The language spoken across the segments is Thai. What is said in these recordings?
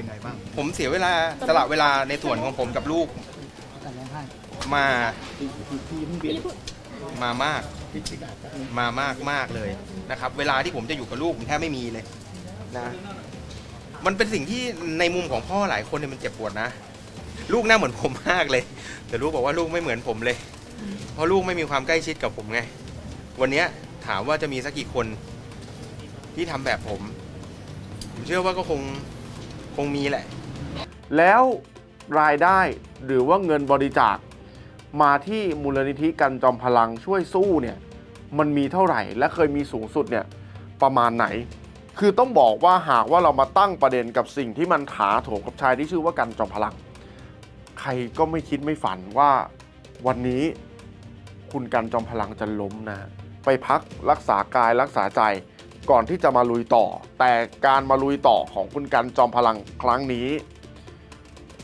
ยังไงบ้าง ผมเสียเวลาสละเวลาในส่วนของผมกับลูกแต่ร้องไห้มาพี่เพิ่งเปลี่ยนมา มาก มามากมากเลยนะครับ เวลาที่ผมจะอยู่กับลูกผมแทบไม่มีเลยนะมันเป็นสิ่งที่ในมุมของพ่อหลายคนเนี่ยมันเจ็บปวดนะ ลูกหน้าเหมือนผมมากเลย แต่ลูกบอกว่าลูกไม่เหมือนผมเลย เพราะลูกไม่มีความใกล้ชิดกับผมไง วันเนี้ยถามว่าจะมีสักกี่คนที่ทำแบบผม ผมเชื่อว่าก็คงค งมีแหละ แล้วรายได้หรือว่าเงินบริจาค มาที่มูลนิธิกันจอมพลังช่วยสู้เนี่ยมันมีเท่าไหร่และเคยมีสูงสุดเนี่ยประมาณไหน คือต้องบอกว่าหากว่าเรามาตั้งประเด็นกับสิ่งที่มันถาโถมกับชายที่ชื่อว่ากันจอมพลัง ใครก็ไม่คิดไม่ฝันว่าวันนี้คุณกันจอมพลังจะล้มนะ ไปพักรักษากายรักษาใจ ก่อนที่จะมาลุยต่อ แต่การมาลุยต่อของคุณกันจอมพลังครั้งนี้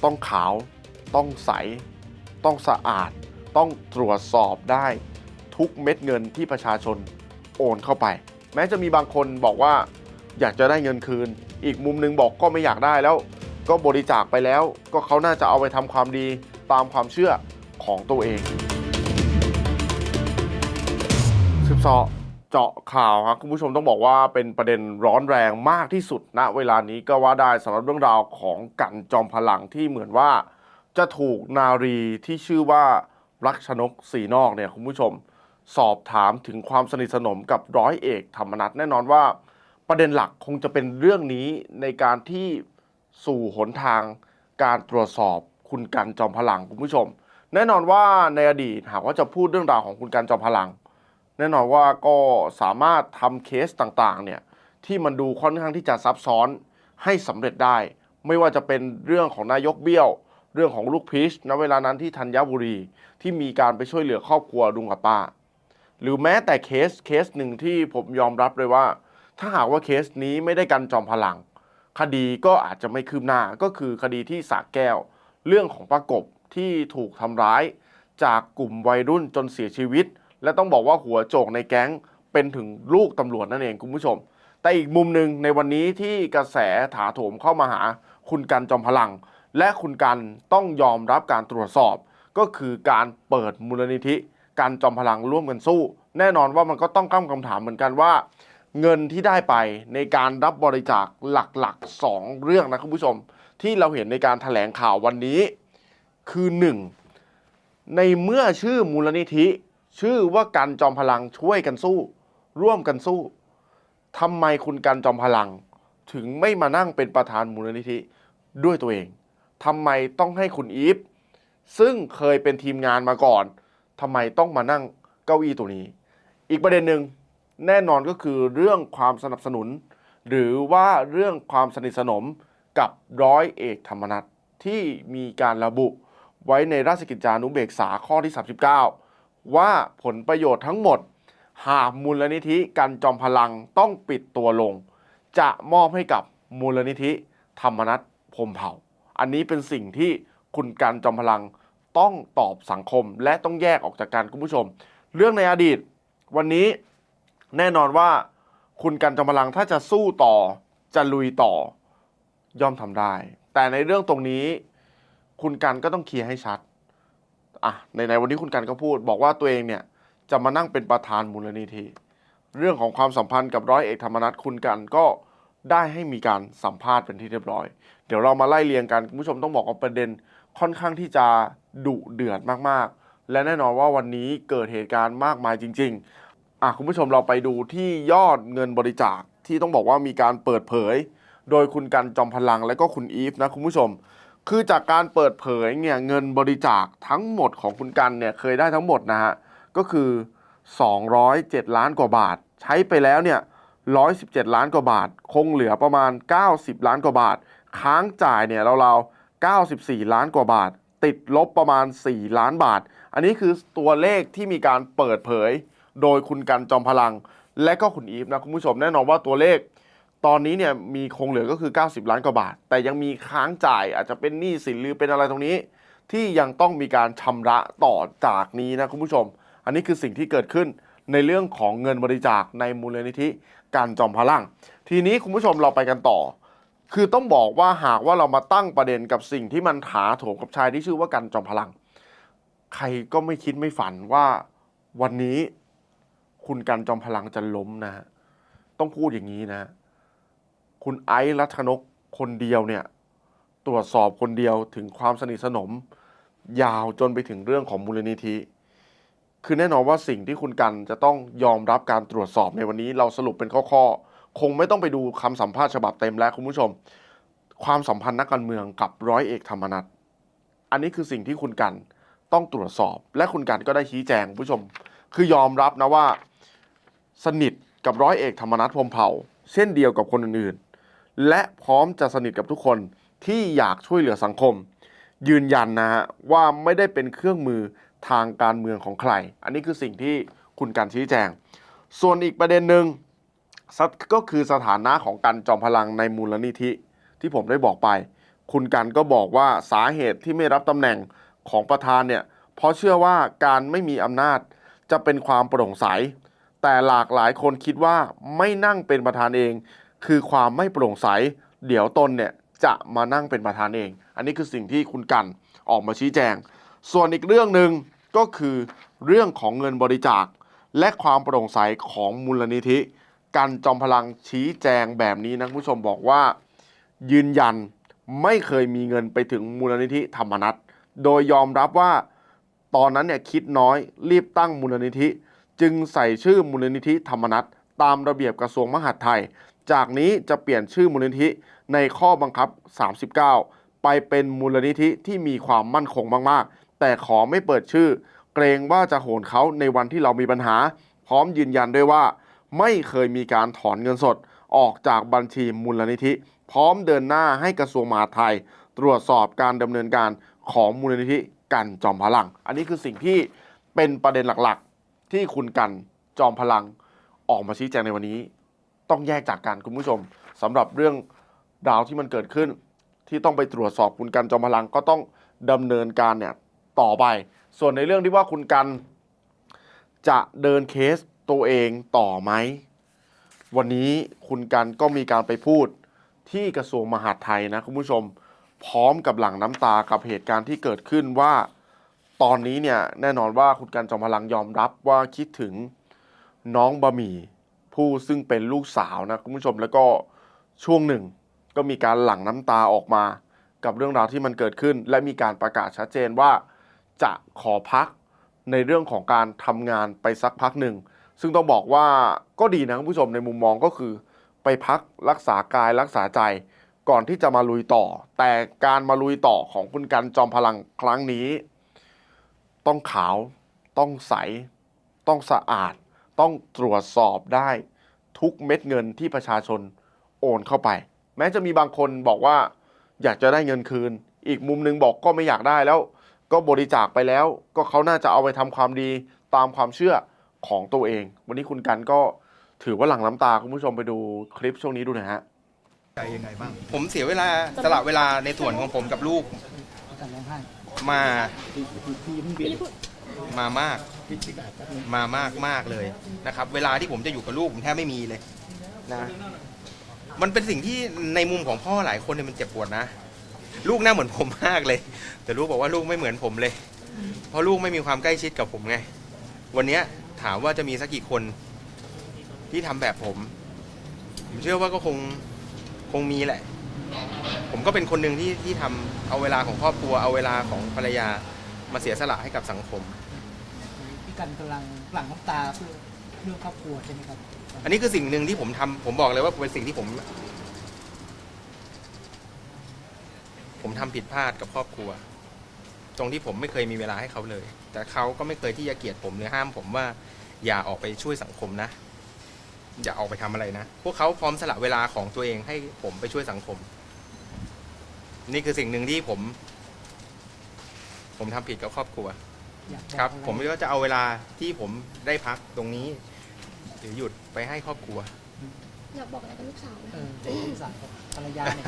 ต้องขาว ต้องใส ต้องสะอาด ต้องตรวจสอบได้ทุกเม็ดเงินที่ประชาชนโอนเข้าไป แม้จะมีบางคนบอกว่าอยากจะได้เงินคืน อีกมุมหนึงบอกก็ไม่อยากได้แล้ว ก็บริจาคไปแล้ว ก็เขาน่าจะเอาไปทำความดีตามความเชื่อของตัวเองสืบสาะเจาะข่าวครับคุณผู้ชมต้องบอกว่าเป็นประเด็นร้อนแรงมากที่สุดณเวลานี้ก็ว่าได้สำหรับเรื่องราวของกันจอมพลังที่เหมือนว่า จะถูกนารีที่ชื่อว่ารักชนกสีนอกเนี่ยคุณผู้ชม สอบถามถึงความสนิทสนมกับร้อยเอกธรรมนัฐแน่นอนว่า ประเด็นหลักคงจะเป็นเรื่องนี้ในการที่สู่หนทางการตรวจสอบคุณกันจอมพลังคุณผู้ชม แน่นอนว่าในอดีตหากว่าจะพูดเรื่องราวของคุณกันจอมพลัง แน่นอนว่าก็สามารถทำเคสต่างๆเนี่ยที่มันดูค่อนข้างที่จะซับซ้อนให้สำเร็จได้ ไม่ว่าจะเป็นเรื่องของนายกเบี้ยว เรื่องของลูกพีชณเวลานั้นที่ธัญบุรีที่มีการไปช่วยเหลือครอบครัวลุงกับป้า หรือแม้แต่เคสเคสหนึ่งที่ผมยอมรับเลยว่า ถ้าหากว่าเคสนี้ไม่ได้กันจอมพลัง คดีก็อาจจะไม่คืบหน้าก็คือคดีที่สระแก้ว เรื่องของประกบที่ถูกทำร้าย จากกลุ่มวัยรุ่นจนเสียชีวิต และต้องบอกว่าหัวโจกในแก๊งเป็นถึงลูกตำรวจนั่นเองคุณผู้ชม แต่อีกมุมหนึ่งในวันนี้ที่กระแสถาโถมเข้ามาหา คุณกันจอมพลัง และคุณกันต้องยอมรับการตรวจสอบ ก็คือการเปิดมูลนิธิการจอมพลังร่วมกันสู้ แน่นอนว่ามันก็ต้องตั้งคำถามเหมือนกันว่า เงินที่ได้ไปในการรับบริจาคหลักๆ 2 เรื่องนะคุณผู้ชม ที่เราเห็นในการถแถลงข่าววันนี้ คือ 1. ในเมื่อชื่อมูลนิธิ ชื่อว่ากันจอมพลังช่วยกันสู้ ร่วมกันสู้ทำไมคุณกันจอมพลัง ถึงไม่มานั่งเป็นประธานมูลนิธิด้วยตัวเองทำไมต้องให้คุณอีฟซึ่งเคยเป็นทีมงานมาก่อนทำไมต้องมานั่งเก้าอี้ตัวนี้ อีกประเด็นหนึ่งแน่นอนก็คือเรื่องความสนับสนุน หรือว่าเรื่องความสนิทสนมกับร้อยเอกธรรมนัฐที่มีการระบุไว้ในราชกิจจานุเบกษาข้อที่ 39 ว่าผลประโยชน์ทั้งหมด หากมูลนิธิกันจอมพลังต้องปิดตัวลง จะมอบให้กับมูลนิธิธรรมนัฐพมเผ่า อันนี้เป็นสิ่งที่คุณกันจอมพลังต้องตอบสังคมและต้องแยกออกจากกันคุณผู้ชม เรื่องในอดีต วันนี้แน่นอนว่า คุณกันจอมพลังถ้าจะสู้ต่อจะลุยต่อย่อมทำได้ แต่ในเรื่องตรงนี้ คุณกันก็ต้องเคลียร์ให้ชัด อะในในวันนี้คุณกันก็พูด บอกว่าตัวเองเนี่ยจะมานั่งเป็นประธานมูลนิธิ เรื่องของความสัมพันธ์กับร้อยเอกธรรมนัฐคุณกันก็ได้ให้มีการสัมภาษณ์เป็นที่เรียบร้อย เดี๋ยวเรามาไล่เรียงกันคุณผู้ชมต้องบอกว่าประเด็นค่อนข้างที่จะดุเดือดมากๆ และแน่นอนว่าวันนี้เกิดเหตุการณ์มากมายจริง ๆอะคุณผู้ชมเราไปดูที่ยอดเงินบริจาคที่ต้องบอกว่ามีการเปิดเผย โดยคุณกันจอมพลังและก็คุณอีฟนะคุณผู้ชม คือจากการเปิดเผยเนี่ยเงินบริจาคทั้งหมดของคุณกันเนี่ยเคยได้ทั้งหมดนะฮะก็คือ 207 ล้านกว่าบาท ใช้ไปแล้วเนี่ย117 ล้านกว่าบาท คงเหลือประมาณ 90 ล้านกว่าบาท ค้างจ่ายเนี่ยเราๆ94 ล้านกว่าบาท ติดลบประมาณ 4 ล้านบาท อันนี้คือตัวเลขที่มีการเปิดเผย โดยคุณกันจอมพลัง และก็คุณอีฟนะคุณผู้ชมแน่นอนว่าตัวเลข ตอนนี้เนี่ยมีคงเหลือก็คือ 90 ล้านกว่าบาท แต่ยังมีค้างจ่ายอาจจะเป็นหนี้สินหรือเป็นอะไรตรงนี้ ที่ยังต้องมีการชำระต่อจากนี้นะคุณผู้ชม อันนี้คือสิ่งที่เกิดขึ้นในเรื่องของเงินบริจาคในมูลนิธิการจอมพลัง ทีนี้คุณผู้ชมเราไปกันต่อ คือต้องบอกว่าหากว่าเรามาตั้งประเด็นกับสิ่งที่มันถาโถมกับชายที่ชื่อว่ากันจอมพลัง ใครก็ไม่คิดไม่ฝันว่าวันนี้คุณกันจอมพลังจะล้มนะ ต้องพูดอย่างนี้นะ คุณไอซ์รัชนกคนเดียวเนี่ยตรวจสอบคนเดียวถึงความสนิทสนม ยาวจนไปถึงเรื่องของมูลนิธิ คือแน่นอนว่าสิ่งที่คุณกันจะต้องยอมรับการตรวจสอบในวันนี้เราสรุปเป็นข้อๆ คงไม่ต้องไปดูคำสัมภาษณ์ฉบับเต็มแล้วคุณผู้ชม ความสัมพันธ์นักการเมืองกับร้อยเอกธรรมนัฐอันนี้คือสิ่งที่คุณกันต้องตรวจสอบ และคุณกันก็ได้ชี้แจงคุณผู้ชม คือยอมรับนะว่า สนิทกับร้อยเอกธรรมนัฐพรมเผ่า เช่นเดียวกับคนอื่น และพร้อมจะสนิทกับทุกคนที่อยากช่วยเหลือสังคม ยืนยันนะฮะว่าไม่ได้เป็นเครื่องมือทางการเมืองของใคร อันนี้คือสิ่งที่คุณกันชี้แจง ส่วนอีกประเด็นหนึ่งก็คือสถานะของกันจอมพลังในมูลนิธิ ที่ผมได้บอกไป คุณกันก็บอกว่าสาเหตุที่ไม่รับตำแหน่งของประธานเนี่ยเพราะเชื่อว่าการไม่มีอำนาจจะเป็นความโปร่งใส แต่หลากหลายคนคิดว่าไม่นั่งเป็นประธานเอง คือความไม่โปร่งใส เดี๋ยวตนเนี่ยจะมานั่งเป็นประธานเอง อันนี้คือสิ่งที่คุณกันออกมาชี้แจง ส่วนอีกเรื่องหนึ่งก็คือเรื่องของเงินบริจาค และความโปร่งใสของมูลนิธิ กันจอมพลังชี้แจงแบบนี้นะคุณผู้ชมบอกว่า ยืนยันไม่เคยมีเงินไปถึงมูลนิธิธรรมนัตโดยยอมรับว่าตอนนั้นเนี่ยคิดน้อยรีบตั้งมูลนิธิ จึงใส่ชื่อมูลนิธิธรรมนัต ตามระเบียบกระทรวงมหาดไทย จากนี้จะเปลี่ยนชื่อมูลนิธิในข้อบังคับ 39 ไปเป็นมูลนิธิที่มีความมั่นคงมากๆ แต่ขอไม่เปิดชื่อ เกรงว่าจะโหนเขาในวันที่เรามีปัญหา พร้อมยืนยันด้วยว่า ไม่เคยมีการถอนเงินสดออกจากบัญชีมูลนิธิ พร้อมเดินหน้าให้กระทรวงมหาดไทย ตรวจสอบการดำเนินการของมูลนิธิกันจอมพลัง อันนี้คือสิ่งที่เป็นประเด็นหลักๆ ที่คุณกันจอมพลัง ออกมาชี้แจงในวันนี้ ต้องแยกจากกันคุณผู้ชมสำหรับเรื่องราวที่มันเกิดขึ้น ที่ต้องไปตรวจสอบคุณกันจอมพลังก็ต้องดำเนินการเนี่ยต่อไป ส่วนในเรื่องที่ว่าคุณกัน จะเดินเคสตัวเองต่อไหมวันนี้คุณกันก็มีการไปพูดที่กระทรวงมหาดไทยนะคุณผู้ชม พร้อมกับหลั่งน้ำตากับเหตุการณ์ที่เกิดขึ้นว่า ตอนนี้เนี่ยแน่นอนว่าคุณกันจอมพลังยอมรับว่าคิดถึง น้องบะหมี่ผู้ซึ่งเป็นลูกสาวนะคุณผู้ชมแล้วก็ช่วงหนึ่งก็มีการหลั่งน้ำตาออกมา กับเรื่องราวที่มันเกิดขึ้น และมีการประกาศชัดเจนว่า จะขอพักในเรื่องของการทำงานไปสักพักหนึ่ง ซึ่งต้องบอกว่าก็ดีนะคุณผู้ชมในมุมมองก็คือ ไปพักรักษากายรักษาใจก่อนที่จะมาลุยต่อ แต่การมาลุยต่อของคุณกันจอมพลังครั้งนี้ ต้องขาว ต้องใส ต้องสะอาด ต้องตรวจสอบได้ทุกเม็ดเงินที่ประชาชนโอนเข้าไป แม้จะมีบางคนบอกว่าอยากจะได้เงินคืน อีกมุมหนึงบอกก็ไม่อยากได้แล้ว ก็บริจาคไปแล้ว ก็เขาน่าจะเอาไปทำความดีตามความเชื่อของตัวเอง วันนี้คุณกันก็ถือว่าหลังน้ำตาคุณผู้ชมไปดูคลิปช่วงนี้ดูหน่อยฮะใจยังไงบ้างผมเสียเวลาสละเวลาในส่วนของผมกับลูกมาพี่พี่พี่เบียนมามาก พี่พี่อาจจะมามากมากเลยนะครับ เวลาที่ผมจะอยู่กับลูกผมแทบไม่มีเลยนะมันเป็นสิ่งที่ในมุมของพ่อหลายคนเนี่ยมันเจ็บปวดนะ ลูกหน้าเหมือนผมมากเลย แต่ลูกบอกว่าลูกไม่เหมือนผมเลย เพราะลูกไม่มีความใกล้ชิดกับผมไง วันนี้ถามว่าจะมีสักกี่คนที่ทำแบบผม ผมเชื่อว่าก็คงคงมีแหละ ผมก็เป็นคนหนึ่งที่ที่ทำเอาเวลาของครอบครัวเอาเวลาของภรรยามาเสียสละให้กับสังคม กันกำลังหลั่งน้ำตาเพื่อเรื่องครอบครัวใช่ไหมครับ อันนี้คือสิ่งหนึ่งที่ผมทำผมบอกเลยว่าเป็นสิ่งที่ผม ผมทำผิดพลาดกับครอบครัว ตรงที่ผมไม่เคยมีเวลาให้เขาเลย แต่เขาก็ไม่เคยที่จะเกลียดผมหรือห้ามผมว่า อย่าออกไปช่วยสังคมนะ อย่าออกไปทำอะไรนะ พวกเขาพร้อมสละเวลาของตัวเองให้ผมไปช่วยสังคม นี่คือสิ่งหนึ่งที่ผม ผมทำผิดกับครอบครัว อยากอกครับ อะไผมก็จะเอาเวลาที่ผมได้พักตรงนี้ หรือหยุดไปให้ครอบครัว อยากบอกอะไรกับลูกสาวไหมเออจะสงสารกับภรรยาเนี่ย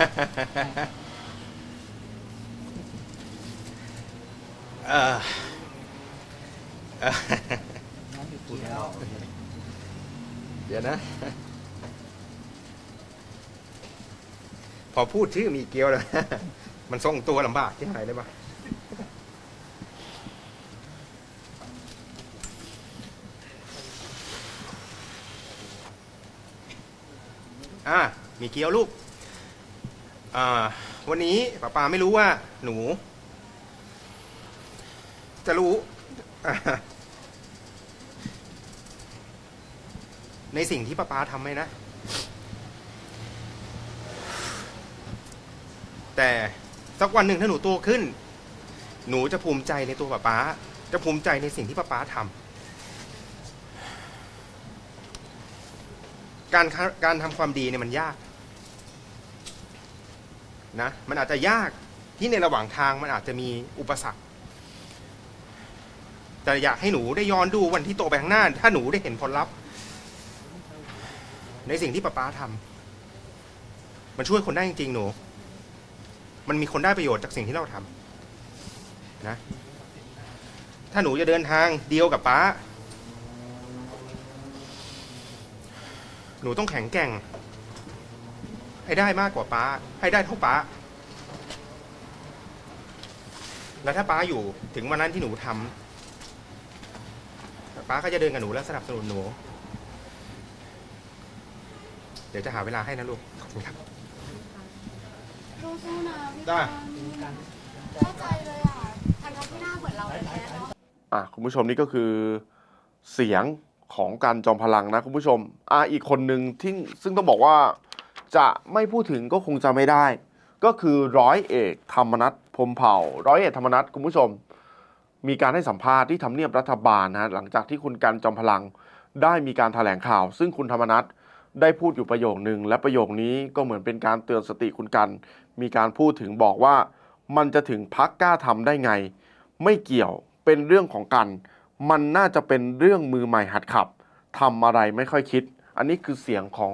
เออเออน้องอยู่ที่แล้วเดี๋ยวนะพพอพูดชื่อมีเกียวเลยมันทรงตัวลำบากที่ไหนเลยปะอะ มีเกียวลูกอ่าวันนี้ป้าปาไม่รู้ว่าหนู จะรู้ ในสิ่งที่ป้าปาทำไหมนะ แต่สักวันหนึ่งถ้าหนูโตขึ้น หนูจะภูมิใจในตัวป้าปาจะภูมิใจในสิ่งที่ป้าป๊าทำการการทำความดีเนี่ยมันยาก นะมันอาจจะยากที่ในระหว่างทางมันอาจจะมีอุปสรรค แต่อยากให้หนูได้ย้อนดูวันที่โตไปข้างหน้า ถ้าหนูได้เห็นผลลัพธ์ ในสิ่งที่ป้าป๊าทำมันช่วยคนได้จริงๆหนู มันมีคนได้ประโยชน์จากสิ่งที่เราทำนะ ถ้าหนูจะเดินทางเดียวกับป้า หนูต้องแข็งแกร่ง ให้ได้มากกว่าป้า ให้ได้เท่าป้า แล้วถ้าป้าอยู่ถึงวันนั้นที่หนูทำป้าก็จะเดินกับหนูและสนับสนุนหนู เดี๋ยวจะหาเวลาให้นะลูก ขอบคุณครับ สู้ๆนะพี่จ้ากัน เข้าใจเลยอะทางที่หน้าเหมือนเราเลยแท้เนาะ อะคุณผู้ชมนี่ก็คือเสียงของการจอมพลังนะคุณผู้ชมอะอีกคนหนึ่งที่ซึ่งต้องบอกว่า จะไม่พูดถึงก็คงจะไม่ได้ ก็คือร้อยเอกธรรมนัฐพมเผ่า ร้อยเอกธรรมนัฐคุณผู้ชม มีการให้สัมภาษณ์ที่ทำเนียบรัฐบาลนะฮะหลังจากที่คุณกันจอมพลังได้มีการถแถลงข่าว ซึ่งคุณธรรมนัฐได้พูดอยู่ประโยคนึงและประโยคนี้ก็เหมือนเป็นการเตือนสติคุณกัน มีการพูดถึงบอกว่า มันจะถึงพักกล้าทำได้ไง ไม่เกี่ยวเป็นเรื่องของกัน มันน่าจะเป็นเรื่องมือใหม่หัดขับทำอะไรไม่ค่อยคิด อันนี้คือเสียงของ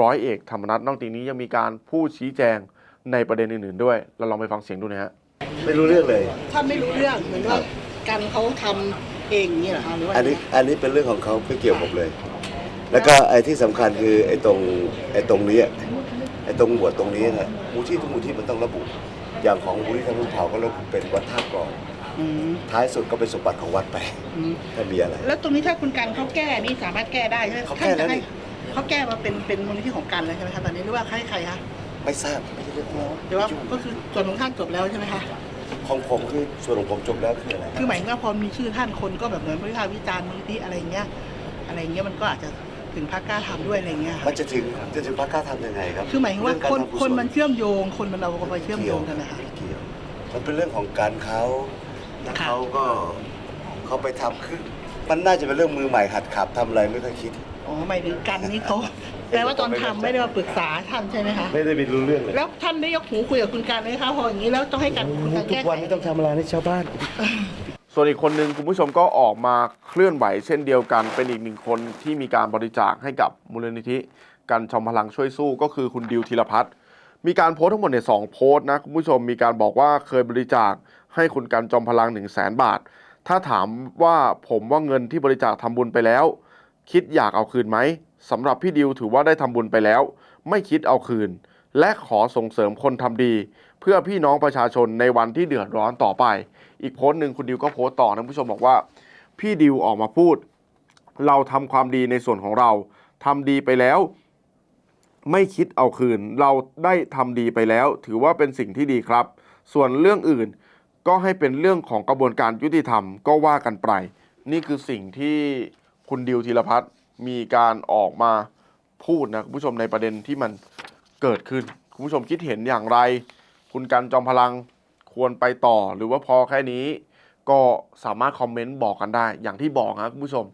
ร้อยเอกธรรมนัฐนอกจากนี้ยังมีการพูดชี้แจงในประเด็นอื่นๆด้วย เราลองไปฟังเสียงดูนะฮะ ไม่รู้เรื่องเลย ถ้าไม่รู้เรื่องเหมือนว่ากันเขาทำเองอย่างนี่เหรอคะหรือว่าอันนี้อันนี้เป็นเรื่องของเขาไม่เกี่ยวผมเลย แล้วก็ไอ้ที่สำคัญคือไอ้ตรงไอ้ตรงนี้อะไอ้ตรงหมวดตรงนี้นะมูลที่ทุกมูลที่มันต้องระบุ อย่างของมูลที่ทางรุ่นเผาก็ระบุเป็นวัดท่ากรอง อืมท้ายสุดก็เป็นสมบัติของวัดไป อืมถ้ามีอะไร แล้วตรงนี้ถ้าคุณกันเขาแก้นี่สามารถแก้ได้ใช่ไหมเขาแก้แล้วนี่ ท่านจะให้ เขาแก้มาเป็นเป็นมูลนิธิของกันเลยใช่ไหมคะตอนนี้หรือว่าให้ใครคะไม่ทราบไม่ใช่เรื่องของเราหรือว่าไม่ยุ่งก็คือส่วนของท่านจบแล้วใช่ไหมคะของผมคือส่วนของผมจบแล้วคืออะไรคือหมายถึงว่าพอมีชื่อท่านคนก็แบบเหมือนวิพากษ์วิจารณ์มูลนิธิอะไรอย่างเงี้ยอะไรอย่างเงี้ยมันก็อาจจะถึงพักกล้าทำด้วยอะไรอย่างเงี้ยค่ะมันจะถึงจะถึงพระกล้าทำยังไงครับคือหมายถึงว่าเรื่องกรคนทำกุศลคนมันเชื่อมโยง คนมันเอาไปเชื่อมโยงกันนะคะไม่เกี่ยวมันเป็นเรื่องของการเขาแล้วค่ะเขาก็เขาไปทำคือมันน่าจะเป็นเรื่องมือใหม่หัดขับทำอะไรไม่ค่อยคิด อ๋อหมายถึงกันนี่เขาแปลว่าตอนทำไม่ได้มาปรึกษาท่านใช่ไหมคะไม่ได้ไปรู้เรื่องเลยแล้วท่านได้ยกหูคุยกับคุณการไหมคะพออย่างนี้แล้วต้องให้การคุณการทุแก้กไขวันนี้ต้องทำอะไรให้ชาวบ้าน ส่วนอีกคนหนึ่งคุณผู้ชมก็ออกมาเคลื่อนไหวเช่นเดียวกัน เป็นอีกหนึ่งคนที่มีการบริจาคให้กับมูลนิธิกันชอมพลังช่วยสู้ก็คือคุณดิวธีรพัฒน์มีการโพสต์ทั้งหมดในยสองโพสต์นะ คุณผู้ชมมีการบอกว่าเคยบริจาคให้คุณกันจอมพลัง1 0 0 0 0แสนบาท ถ้าถามว่าผมว่าเงินที่บริจาคทำบุญไปแล้ว คิดอยากเอาคืนไหมสำหรับพี่ดิวถือว่าได้ทำบุญไปแล้ว ไม่คิดเอาคืน และขอส่งเสริมคนทำดี เพื่อพี่น้องประชาชนในวันที่เดือดร้อนต่อไป อีกโพสต์หนึ่งคุณดิวก็โพสต์ต่อนะผู้ชมบอกว่า พี่ดิวออกมาพูด เราทำความดีในส่วนของเราทำดีไปแล้ว ไม่คิดเอาคืน เราได้ทำดีไปแล้ว ถือว่าเป็นสิ่งที่ดีครับ ส่วนเรื่องอื่นก็ให้เป็นเรื่องของกระบวนการยุติธรรมก็ว่ากันไป นี่คือสิ่งที่ คุณดิวธีรพัฒน์มีการออกมาพูดนะคุณผู้ชมในประเด็นที่มันเกิดขึ้น คุณผู้ชมคิดเห็นอย่างไร คุณกันจอมพลังควรไปต่อ หรือว่าพอแค่นี้ก็สามารถคอมเมนต์บอกกันได้ อย่างที่บอกนะคุณผู้ชม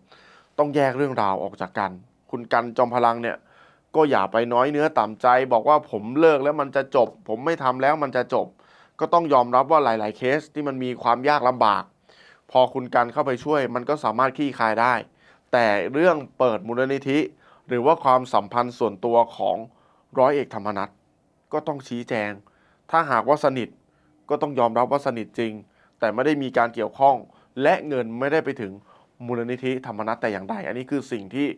ต้องแยกเรื่องราวออกจากกัน คุณกันจอมพลังเนี่ยก็อย่าไปน้อยเนื้อต่ำใจ บอกว่าผมเลิกแล้วมันจะจบ ผมไม่ทำแล้วมันจะจบ ก็ต้องยอมรับว่าหลาย ๆ เคสที่มันมีความยากลำบาก พอคุณกันเข้าไปช่วย มันก็สามารถคลี่คลายได้ แต่เรื่องเปิดมูลนิธิ หรือว่าความสัมพันธ์ส่วนตัวของร้อยเอกธรรมนัฐก็ต้องชี้แจง ถ้าหากว่าสนิทก็ต้องยอมรับว่าสนิทจริง แต่ไม่ได้มีการเกี่ยวข้อง และเงินไม่ได้ไปถึงมูลนิธิธรรมนัฐแต่อย่างใด อันนี้คือสิ่งที่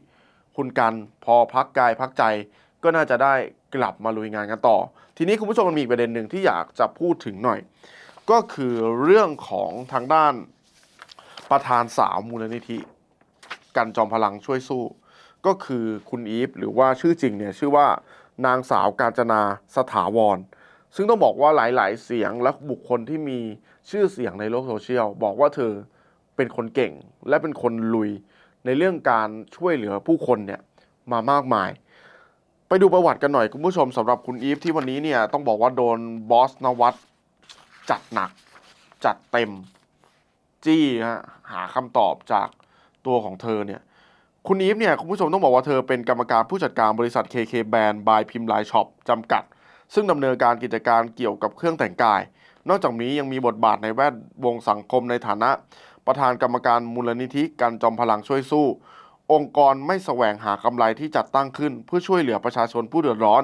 คุณกันพอพักกายพักใจ ก็น่าจะได้กลับมาลุยงานกันต่อ ทีนี้คุณผู้ชมมันมีอีกประเด็นหนึ่งที่อยากจะพูดถึงหน่อย ก็คือเรื่องของทางด้านประธานสาวมูลนิธิ กันจอมพลังช่วยสู้ ก็คือคุณอีฟหรือว่าชื่อจริงเนี่ยชื่อว่านางสาวกาญจนาสถาวร ซึ่งต้องบอกว่าหลายๆ เสียงและบุคคลที่มีชื่อเสียงในโลกโซเชียลบอกว่าเธอเป็นคนเก่งและเป็นคนลุยในเรื่องการช่วยเหลือผู้คนเนี่ยมามากมาย ไปดูประวัติกันหน่อยคุณผู้ชมสำหรับคุณอีฟที่วันนี้เนี่ยต้องบอกว่าโดนบอสนวัตจัดหนัก จัดเต็ม จี้ฮะหาคำตอบจาก ตัวของเธอเนี่ยคุณอีฟเนี่ยคุณผู้ชมต้องบอกว่าเธอเป็นกรรมการผู้จัดการบริษัท KK Band by พิมพ์ลายช็อปจำกัด ซึ่งดำเนินการกิจการเกี่ยวกับเครื่องแต่งกาย นอกจากนี้ยังมีบทบาทในแวดวงสังคมในฐานะ ประธานกรรมการมูลนิธิกันจอมพลังช่วยสู้ องค์กรไม่แสวงหากำไรที่จัดตั้งขึ้น เพื่อช่วยเหลือประชาชนผู้เดือดร้อน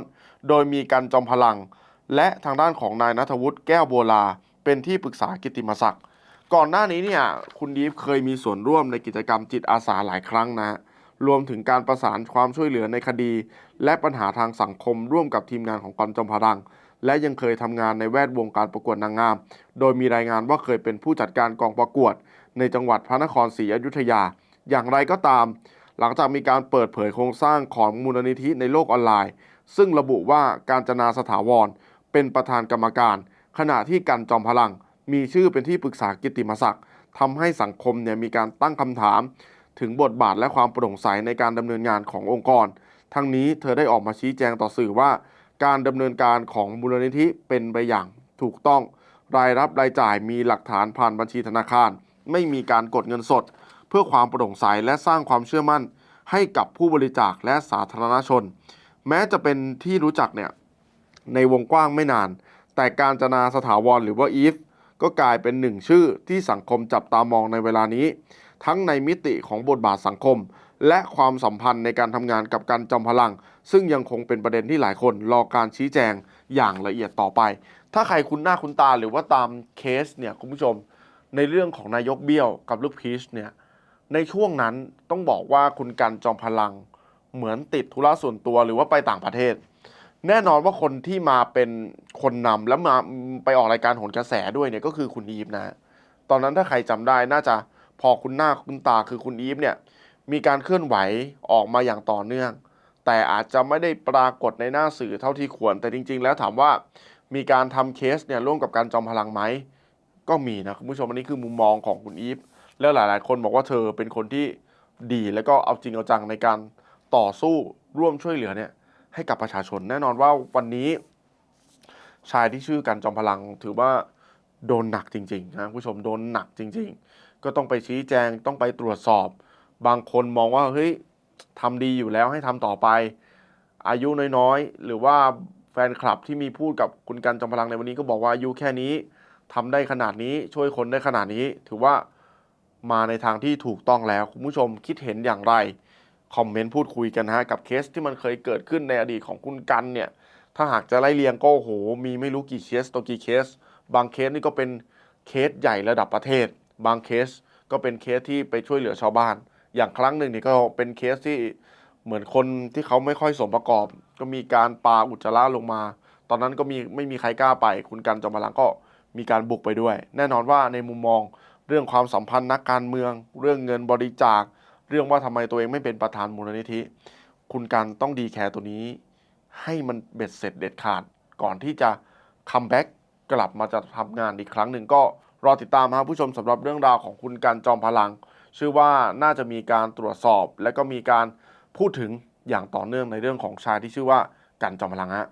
โดยมีกันจอมพลัง และทางด้านของนายนัทวุฒิแก้วบัวลา เป็นที่ปรึกษากิติมศักดิ์ ก่อนหน้านี้เนี่ยคุณดีฟเคยมีส่วนร่วมในกิจกรรมจิตอาสาหลายครั้งนะ รวมถึงการประสานความช่วยเหลือในคดี และปัญหาทางสังคมร่วมกับทีมงานของกันจอมพลัง และยังเคยทำงานในแวดวงการประกวดนางงาม โดยมีรายงานว่าเคยเป็นผู้จัดการกองประกวด ในจังหวัดพระนครศรีอยุธยา อย่างไรก็ตาม หลังจากมีการเปิดเผยโครงสร้างของมูลนิธิในโลกออนไลน์ ซึ่งระบุว่าการจนาสถาวร เป็นประธานกรรมการ ขณะที่กันจอมพลัง มีชื่อเป็นที่ปรึกษากิตติมศักดิ์ทำให้สังคมเนี่ยมีการตั้งคำถาม ถึงบทบาทและความโปร่งใสในการดำเนินงานขององค์กร ทั้งนี้เธอได้ออกมาชี้แจงต่อสื่อว่า การดำเนินการของมูลนิธิเป็นไปอย่างถูกต้อง รายรับรายจ่ายมีหลักฐานผ่านบัญชีธนาคาร ไม่มีการกดเงินสด เพื่อความโปร่งใสและสร้างความเชื่อมั่น ให้กับผู้บริจาคและสาธารณชน แม้จะเป็นที่รู้จักเนี่ยในวงกว้างไม่นาน แต่การจนาสถาวรหรือว่าอีฟ ก็กลายเป็นหนึ่งชื่อที่สังคมจับตามองในเวลานี้ ทั้งในมิติของบทบาทสังคม และความสัมพันธ์ในการทำงานกับการจอมพลัง ซึ่งยังคงเป็นประเด็นที่หลายคนรอการชี้แจงอย่างละเอียดต่อไป ถ้าใครคุ้นหน้าคุ้นตาหรือว่าตามเคสเนี่ยคุณผู้ชม ในเรื่องของนายกเบี้ยวกับลูกพีชเนี่ยในช่วงนั้นต้องบอกว่าคุณกันจอมพลัง เหมือนติดธุระส่วนตัวหรือว่าไปต่างประเทศ แน่นอนว่าคนที่มาเป็นคนนำแล้วมา ไปออกรายการโหนกระแสด้วยเนี่ยก็คือคุณอีฟนะ ตอนนั้นถ้าใครจำได้น่าจะพอคุณหน้าคุณตาคือคุณอีฟเนี่ยมีการเคลื่อนไหวออกมาอย่างต่อเนื่อง แต่อาจจะไม่ได้ปรากฏในหน้าสื่อเท่าที่ควร แต่จริง ๆ แล้วถามว่ามีการทำเคสเนี่ยร่วมกับการจอมพลังไหมก็มีนะคุณผู้ชมอันนี้คือมุมมองของคุณอีฟแล้วหลาย ๆ คนบอกว่าเธอเป็นคนที่ดีแล้วก็เอาจริงเอาจังในการต่อสู้ร่วมช่วยเหลือเนี่ยให้กับประชาชนแน่นอนว่าวันนี้ ชายที่ชื่อกันจอมพลัง ถือว่าโดนหนักจริงๆนะคุณผู้ชมโดนหนักจริง ๆ ก็ต้องไปชี้แจงต้องไปตรวจสอบ บางคนมองว่าเฮ้ยทำดีอยู่แล้วให้ทำต่อไป อายุน้อยๆ หรือว่าแฟนคลับที่มีพูดกับคุณกันจอมพลังในวันนี้ก็บอกว่าอายุแค่นี้ทำได้ขนาดนี้ช่วยคนได้ขนาดนี้ ถือว่ามาในทางที่ถูกต้องแล้ว คุณผู้ชมคิดเห็นอย่างไร คอมเมนต์พูดคุยกันนะฮะกับเคสที่มันเคยเกิดขึ้นในอดีตของคุณกันเนี่ย ถ้าหากจะไล่เรียงก็โหมีไม่รู้กี่เคสต่อกี่เคส บางเคสนี่ก็เป็นเคสใหญ่ระดับประเทศ บางเคสก็เป็นเคสที่ไปช่วยเหลือชาวบ้าน อย่างครั้งหนึ่งนี่ก็เป็นเคสที่เหมือนคนที่เขาไม่ค่อยสมประกอบ ก็มีการปาอุจจาระลงมา ตอนนั้นก็มีไม่มีใครกล้าไป คุณกันจอมพลังก็มีการบุกไปด้วย แน่นอนว่าในมุมมองเรื่องความสัมพันธ์นักการเมือง เรื่องเงินบริจาค เรื่องว่าทำไมตัวเองไม่เป็นประธานมูลนิธิ คุณการต้องดีแคร์ตัวนี้ ให้มันเบ็ดเสร็จเด็ดขาด ก่อนที่จะคัมแบ็กกลับมาจะทำงานอีกครั้งหนึ่งก็รอติดตามนะครับผู้ชมสำหรับเรื่องราวของคุณการจอมพลัง เชื่อว่าน่าจะมีการตรวจสอบ และก็มีการพูดถึงอย่างต่อเนื่องในเรื่องของชายที่ชื่อว่ากันจอมพลังฮะ